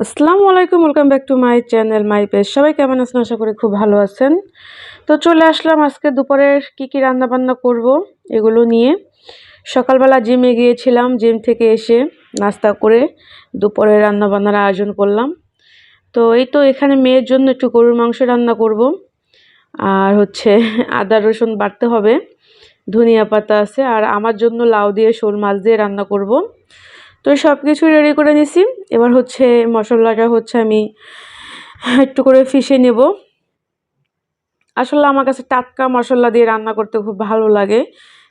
আসসালামু আলাইকুম welcome back to my channel my page সবাই কেমন আছেন? আশা করি খুব ভালো আছেন। তো চলে আসলাম আজকে দুপুরের কি কি রান্না বান্না করব এগুলো নিয়ে। সকালবেলা জিমে গিয়েছিলাম, জিম থেকে এসে নাস্তা করে দুপুরে রান্না বান্নার আয়োজন করলাম। তো এই তো এখানে মেয়ের জন্য একটু গরুর মাংস রান্না করব। আর হচ্ছে আদা রসুন বাড়তে হবে। ধনিয়া পাতা আছে আর আমার জন্য লাউ দিয়ে শোল মাছ দিয়ে রান্না করব। তো সব কিছু রেডি করে নিছি। এবার হচ্ছে মশলাটা হচ্ছে আমি একটু করে ফিশে নেব। আসলে আমার কাছে টাটকা মশলা দিয়ে রান্না করতে খুব ভালো লাগে।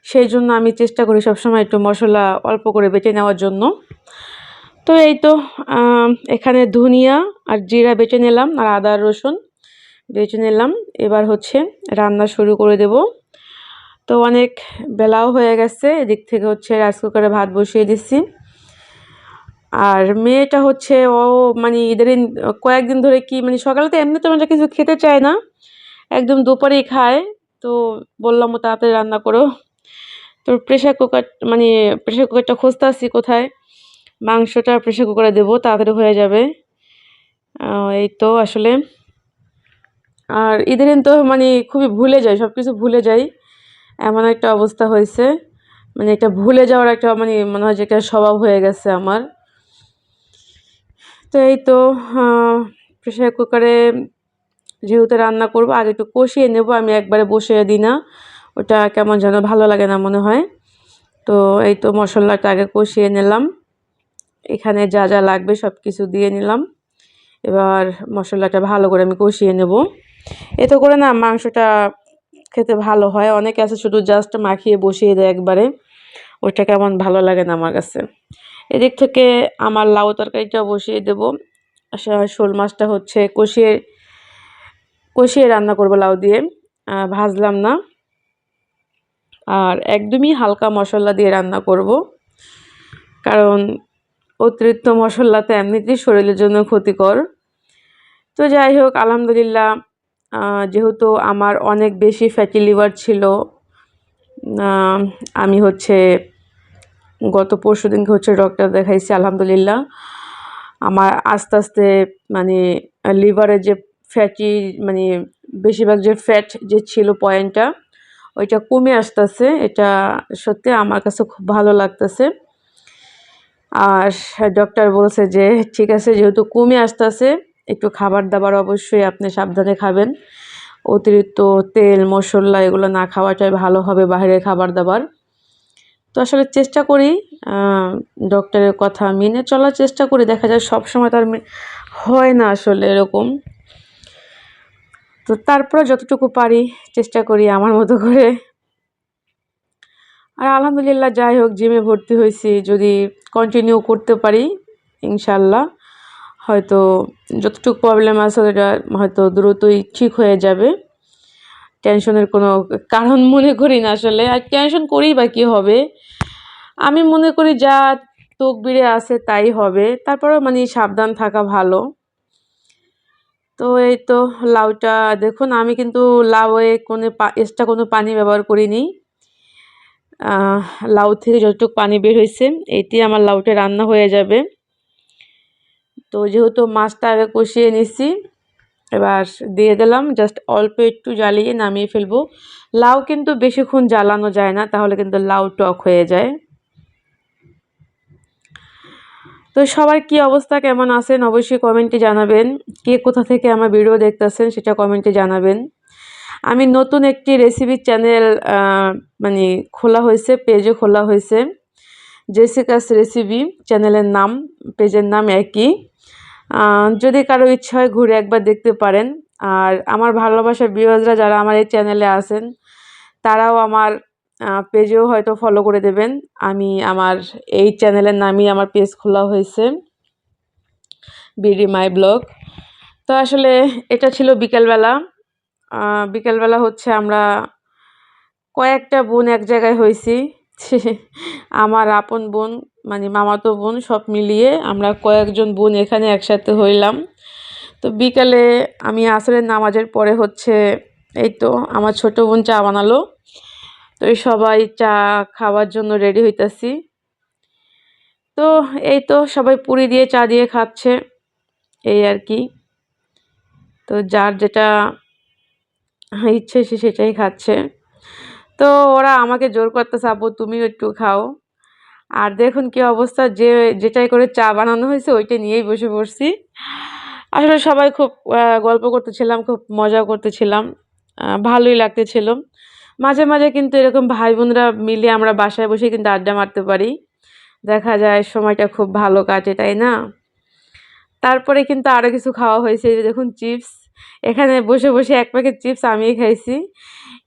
সেই জন্য আমি চেষ্টা করি সবসময় একটু মশলা অল্প করে বেটে নেওয়ার জন্য। তো এই তো এখানে ধনিয়া আর জিরা বেটে নিলাম আর আদা রসুন বেটে নিলাম। এবার হচ্ছে রান্না শুরু করে দেব। তো অনেক বেলাও হয়ে গেছে, এদিক থেকে হচ্ছে রাইস কুকারে ভাত বসিয়ে দিচ্ছি আর মেয়েটা হচ্ছে, ও মানে এদের কয়েকদিন ধরে কি মানে সকালে তো এমনি তেমন কিছু খেতে চায় না, একদম দুপুরেই খায়। তো বললাম, ও তাড়াতাড়ি রান্না করো। তো প্রেশার কুকার মানে প্রেশার কুকারটা খুঁজতে আসছি কোথায়, মাংসটা প্রেশার কুকারে দেবো, তাড়াতাড়ি হয়ে যাবে। এই তো আসলে। আর ঈদের তো মানে খুবই ভুলে যাই সব কিছু ভুলে যাই। এমন একটা অবস্থা হয়েছে। মানে এটা ভুলে যাওয়ার একটা মানে মনে হয় যে একটা স্বভাব হয়ে গেছে আমার। তো এই তো প্রেশার কুকারে যেহেতু রান্না করব, আগে একটু কষিয়ে নেব, আমি একবারে বসিয়ে দিই না। ওটা কেমন যেন ভালো লাগে না মনে হয়। তো এই তো মশলাটা আগে কষিয়ে নিলাম। এখানে যা যা লাগবে সব কিছু দিয়ে নিলাম। এবার মশলাটা ভালো করে আমি কষিয়ে নেব। এতে করে না মাংসটা খেতে ভালো হয়। অনেকে আছে শুধু জাস্ট মাখিয়ে বসিয়ে দেয় একবারে। ওইটা কেমন ভালো লাগে না আমার কাছে। এদিক থেকে আমার লাউ তরকারিটা বসিয়ে দেব। শোল মাছটা হচ্ছে কষিয়ে কষিয়ে রান্না করব লাউ দিয়ে। ভাজলাম না। আর একদমই হালকা মশলা দিয়ে রান্না করব। কারণ অতিরিক্ত মশলাতে এমনিতেই শরীরের জন্য ক্ষতিকর। তো যাই হোক, আলহামদুলিল্লাহ যেহেতু আমার অনেক বেশি ফ্যাটি লিভার ছিল আমি হচ্ছে গত পরশু দিনকে হচ্ছে ডক্টর দেখাইছি, আলহামদুলিল্লাহ। আমার আস্তে আস্তে মানে লিভারের যে ফ্যাটি মানে বেশিরভাগ যে ফ্যাট যে ছিল পয়েন্টটা ওইটা কমে আসতেছে। এটা সত্যি আমার কাছে খুব ভালো লাগতেছে। আর ডক্টর বলছে যে, ঠিক আছে, যেহেতু কমে আসতেছে একটু খাবার দাবার অবশ্যই আপনি সাবধানে খাবেন। অতিরিক্ত তেল, মশলা এগুলো না খাওয়াটাই ভালো হবে বাইরের খাবার দাবার। তো আসলে চেষ্টা করি ডক্টরের কথা মেনে চলার চেষ্টা করি। দেখা যায় সব সময় তার হয় না আসলে এরকম। তো তারপরে যতটুকু পারি চেষ্টা করি আমার মতো করে। আর আলহামদুলিল্লাহ যাই হোক জিমে ভর্তি হয়েছি। যদি কন্টিনিউ করতে পারি ইনশাল্লাহ যতটুকু প্রবলেম আছে ওটা হয়তো দ্রুতই ঠিক হয়ে যাবে। টেনশনের কোনো কারণ মনে করি না আসলে। আর টেনশন করেই বা কী হবে? আমি মনে করি যা তকবিরে আছে তাই হবে। তারপরেও মানে সাবধান থাকা ভালো। তো এই তো লাউটা দেখুন, আমি কিন্তু লাউয়ে কোনো এক্সট্রা কোনো পানি ব্যবহার করিনি। লাউ থেকে যতটুকু পানি বের হয়েছে এইটি আমার লাউটা রান্না হয়ে যাবে। তো যেহেতু মাছটা আগে কষিয়ে নিছি এবার দিয়ে দিলাম জাস্ট অল্প একটু জ্বালিয়ে নামিয়ে ফেলব। লাউ কিন্তু বেশিক্ষণ জ্বালানো যায় না, তাহলে কিন্তু লাউ টক হয়ে যায়। তো সবার কি অবস্থা, কেমন আছেন? অবশ্যই কমেন্টে জানাবেন। কে কোথা থেকে আমার ভিডিও দেখতেছেন, সেটা কমেন্টে জানাবেন। আমি নতুন একটি রেসিপি চ্যানেল মানে খোলা হয়েছে পেজও খোলা হয়েছে। জেসিকাস রেসিপি চ্যানেলের নাম, পেজের নাম একই। যদি কারও ইচ্ছা হয় ঘুরে একবার দেখতে পারেন। আর আমার ভালোবাসার বিওয়াজরা যারা আমার এই চ্যানেলে আছেন, তারাও আমার পেজেও হয়তো ফলো করে দেবেন। আমি আমার এই চ্যানেলের নামই আমার পেজ খোলা হয়েছে। বিডি মাই ব্লগ তো আসলে এটা ছিল বিকেলবেলা। বিকেলবেলা হচ্ছে আমরা কয়েকটা বোন এক জায়গায় হয়েছি। আমার আপন বোন মানে মামাতো বোন সব মিলিয়ে আমরা কয়েকজন বোন এখানে একসাথে হইলাম। তো বিকালে আমি আসরের নামাজের পরে হচ্ছে এই তো আমার ছোট বোন চা বানালো। তো সবাই চা খাওয়ার জন্য রেডি হইতাছি। তো এই তো সবাই পুরি দিয়ে চা দিয়ে খাচ্ছে, এই আর কি। তো যার যেটা ইচ্ছে সে সেটাই খাচ্ছে। তো ওরা আমাকে জোর করতেছে আপু তুমিও একটু খাও। আর দেখুন কি অবস্থা, যে, যেটাই করে চা বানানো হয়েছে, ওইটা নিয়েই বসে পড়ছি। আসলে সবাই খুব গল্প করতেছিলাম, খুব মজা করতেছিলাম ভালোই লাগতেছিল। মাঝে মাঝে কিন্তু এরকম ভাই বোনরা মিলে আমরা বাসায় বসে কিন্তু আড্ডা মারতে পারি। দেখা যায় সময়টা খুব ভালো কাটে, তাই না? তারপরে কিন্তু আরও কিছু খাওয়া হয়েছে, দেখুন, চিপস। এখানে বসে বসে এক প্যাকেট চিপস আমিই খাইছি।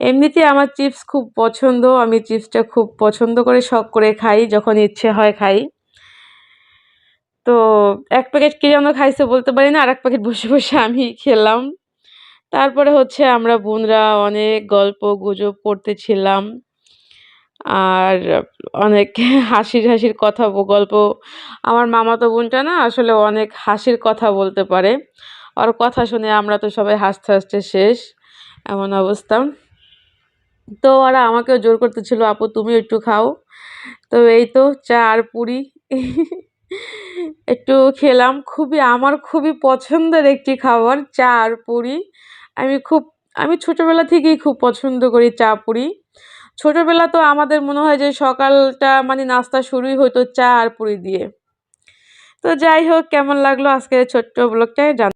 এমনিতে আমার চিপস খুব পছন্দ, আমি চিপসটা খুব পছন্দ করে শখ করে খাই, যখন ইচ্ছে হয় খাই। তো এক প্যাকেট কে যেন খাইছে বলতে পারি না আর এক প্যাকেট বসে বসে আমি খেলাম। তারপরে হচ্ছে আমরা বোনরা অনেক গল্প গুজব করতেছিলাম। আর অনেক হাসির হাসির কথা গল্প। আমার মামাতো বোনটা না, আসলে অনেক হাসির কথা বলতে পারে। ওর কথা শুনে আমরা তো সবাই হাসতে হাসতে শেষ। এমন অবস্থা। তো ওরা আমাকেও জোর করতেছিল, আপু তুমি একটু খাও। তো এই তো চা আর পুরি। একটু খেলাম, খুবই, আমার খুবই পছন্দের একটি খাবার, চা আর পুরি। আমি খুব, আমি ছোটোবেলা থেকেই খুব পছন্দ করি চা, পুরি। ছোটোবেলা তো আমাদের মনে হয় যে সকালটা মানে নাস্তা শুরুই হতো চা আর পুরি দিয়ে। তো যাই হোক, কেমন লাগল আজকের ছোট্ট ব্লগটায় জান